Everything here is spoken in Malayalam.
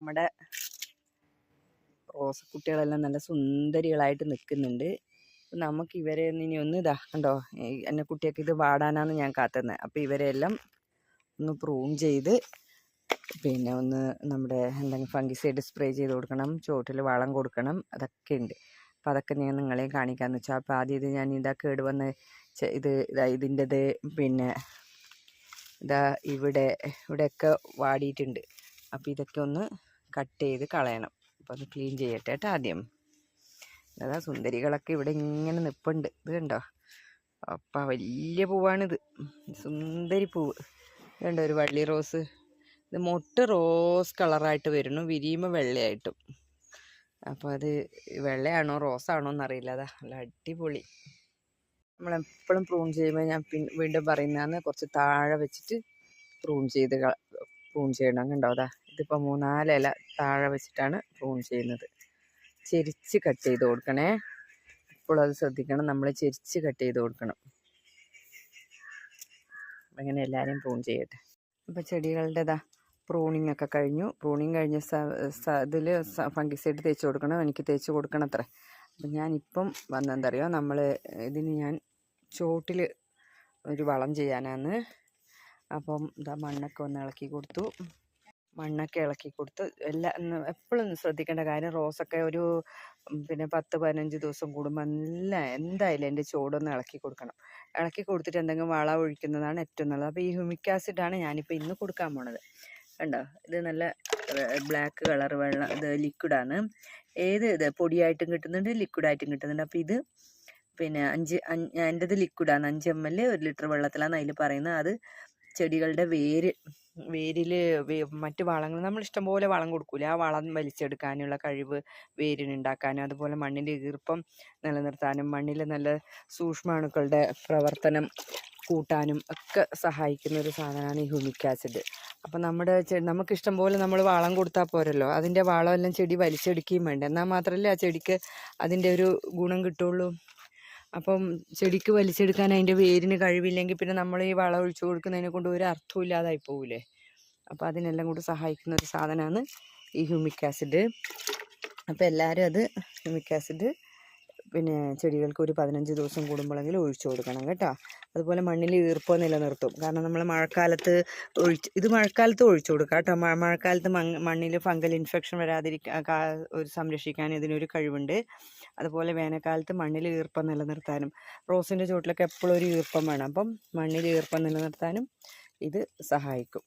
നമ്മുടെ റോസക്കുട്ടികളെല്ലാം നല്ല സുന്ദരികളായിട്ട് നിൽക്കുന്നുണ്ട്. നമുക്ക് ഇവരെ ഇനി ഒന്ന് ഇതാ കണ്ടോ എന്നെ കുട്ടിയൊക്കെ ഇത് വാടാനാണ് ഞാൻ കാത്തുന്നത് അപ്പോൾ ഇവരെല്ലാം ഒന്ന് പ്രൂൺ ചെയ്ത് പിന്നെ ഒന്ന് നമ്മുടെ എന്തെങ്കിലും ഫംഗിസൈഡ് സ്പ്രേ ചെയ്ത് കൊടുക്കണം ചോട്ടിൽ വളം കൊടുക്കണം അതൊക്കെ ഉണ്ട്. അപ്പോൾ അതൊക്കെ ഞാൻ നിങ്ങളെ കാണിക്കാമെന്ന് വെച്ചാൽ അപ്പോൾ ആദ്യം ഇത് ഞാൻ ഇതാ കേട് വന്ന് ഇത് ഇതാ ഇതിന്റെത് പിന്നെ ഇതാ ഇവിടെ ഇവിടെയൊക്കെ വാടിയിട്ടുണ്ട്. അപ്പോൾ ഇതൊക്കെ ഒന്ന് കട്ട് ചെയ്ത് കളയണം. അപ്പോൾ അത് ക്ലീൻ ചെയ്യട്ടെ കേട്ടോ ആദ്യം. അതാ സുന്ദരികളൊക്കെ ഇവിടെ ഇങ്ങനെ നിൽപ്പുണ്ട് ഇത് കണ്ടോ? അപ്പം വലിയ പൂവാണിത്. സുന്ദരി പൂവ്. കണ്ടോ? ഒരു വള്ളി റോസ്. ഇത് മൊട്ട് റോസ് കളറായിട്ട് വരുന്നു. വിരിയുമ്പോൾ വെള്ളയായിട്ടും. അപ്പോൾ അത് വെള്ളയാണോ റോസാണോ എന്നറിയില്ല. അതാ നല്ല അടിപൊളി. നമ്മളെപ്പോഴും പ്രൂൺ ചെയ്യുമ്പോൾ ഞാൻ പിൻ വീണ്ടും പറയുന്നതാണ് കുറച്ച് താഴെ വെച്ചിട്ട് പ്രൂൺ ചെയ്ത് പ്രൂൺ ചെയ്യണം. കണ്ടോ അതാ ഇതിപ്പോൾ മൂന്നാലില താഴെ വെച്ചിട്ടാണ് പ്രൂൺ ചെയ്യുന്നത്. ചെരിച്ച് കട്ട് ചെയ്ത് കൊടുക്കണേ. ഇപ്പോൾ ശ്രദ്ധിക്കണം. നമ്മൾ ചെരിച്ച് കട്ട് ചെയ്ത് കൊടുക്കണം. അങ്ങനെ എല്ലാവരും പ്രൂൺ ചെയ്യട്ടെ. അപ്പോൾ ചെടികളുടേതാ പ്രൂണിങ് ഒക്കെ കഴിഞ്ഞു. പ്രൂണിങ് കഴിഞ്ഞ ഇതിൽ ഫംഗിസൈഡ് തേച്ച് കൊടുക്കണം. എനിക്ക് തേച്ച് കൊടുക്കണം അത്ര അപ്പം ഞാനിപ്പം വന്നെന്താ അറിയോ നമ്മൾ ഇതിന് ഞാൻ ചോട്ടിൽ ഒരു വളം ചെയ്യാനാണ് അപ്പം ഇതാ മണ്ണൊക്കെ ഒന്ന് ഇളക്കി കൊടുത്തു. മണ്ണൊക്കെ ഇളക്കി കൊടുത്ത് എല്ലാ എപ്പോഴും ശ്രദ്ധിക്കേണ്ട കാര്യം റോസൊക്കെ ഒരു പിന്നെ പത്ത് പതിനഞ്ച് ദിവസം കൂടുമ്പോൾ നല്ല എന്തായാലും എന്റെ ചുവടൊന്ന് ഇളക്കി കൊടുക്കണം. ഇളക്കി കൊടുത്തിട്ട് എന്തെങ്കിലും വളം ഒഴിക്കുന്നതാണ് ഏറ്റവും നല്ലത്. അപ്പോൾ ഈ ഹ്യൂമിക് ആസിഡാണ് ഞാനിപ്പോൾ ഇന്ന് കൊടുക്കാൻ പോണത്. കണ്ടോ? ഇത് നല്ല ബ്ലാക്ക് കളർ വെള്ളം ഇത് ലിക്വിഡാണ്. ഏത് ഇത് പൊടിയായിട്ടും കിട്ടുന്നുണ്ട് ലിക്വിഡായിട്ടും കിട്ടുന്നുണ്ട്. അപ്പോൾ ഇത് പിന്നെ അഞ്ച് എന്റെത് ലിക്വിഡാണ്. അഞ്ച് എം എൽ ഒരു ലിറ്റർ വെള്ളത്തിലാണ് അതിൽ പറയുന്നത്. അത് ചെടികളുടെ വേര് വേരിൽ മറ്റ് വളങ്ങൾ നമ്മൾ ഇഷ്ടംപോലെ വളം കൊടുക്കൂലെ. ആ വളം വലിച്ചെടുക്കാനുള്ള കഴിവ് വേരിനുണ്ടാക്കാനും അതുപോലെ മണ്ണിന്റെ ഈർപ്പം നിലനിർത്താനും മണ്ണിൽ നല്ല സൂക്ഷ്മാണുക്കളുടെ പ്രവർത്തനം കൂട്ടാനും ഒക്കെ സഹായിക്കുന്ന ഒരു സാധനമാണ് ഈ ഹ്യൂമിക് ആസിഡ്. അപ്പം നമ്മുടെ നമുക്ക് ഇഷ്ടം പോലെ നമ്മൾ വളം കൊടുത്താൽ പോരല്ലോ. അതിന്റെ വളമെല്ലാം ചെടി വലിച്ചെടുക്കുകയും വേണ്ട. എന്നാൽ മാത്രമല്ലേ ആ ചെടിക്ക് അതിന്റെ ഒരു ഗുണം കിട്ടുള്ളൂ അപ്പം ചെടിക്ക് വലിച്ചെടുക്കാൻ അതിന്റെ വേരിന് കഴിവില്ലെങ്കിൽ പിന്നെ നമ്മൾ ഈ വളം ഒഴിച്ചു കൊടുക്കുന്നതിനെ കൊണ്ട് ഒരു അർത്ഥവും ഇല്ലാതായി പോവില്ലേ അപ്പോൾ അതിനെല്ലാം കൂടി സഹായിക്കുന്ന ഒരു സാധനമാണ് ഈ ഹ്യൂമിക് ആസിഡ്. അപ്പോൾ എല്ലാവരും അത് ഹ്യൂമിക് ആസിഡ് പിന്നെ ചെടികൾക്ക് ഒരു പതിനഞ്ച് ദിവസം കൂടുമ്പോഴെങ്കിലും ഒഴിച്ചു കൊടുക്കണം കേട്ടോ. അതുപോലെ മണ്ണിൽ ഈർപ്പം നിലനിർത്തും. കാരണം നമ്മൾ മഴക്കാലത്ത് ഒഴിച്ച് ഇത് മഴക്കാലത്ത് ഒഴിച്ചു കൊടുക്കുക കേട്ടോ. മഴക്കാലത്ത് മണ്ണ് മണ്ണിൽ ഫംഗൽ ഇൻഫെക്ഷൻ വരാതിരിക്കാൻ ഒരു സംരക്ഷിക്കാൻ ഇതിനൊരു കഴിവുണ്ട്. അതുപോലെ വേനൽക്കാലത്ത് മണ്ണിൽ ഈർപ്പം നിലനിർത്താനും റോസിന്റെ ചുവട്ടിലൊക്കെ എപ്പോഴും ഒരു ഈർപ്പം വേണം. അപ്പം മണ്ണിൽ ഈർപ്പം നിലനിർത്താനും ഇത് സഹായിക്കും.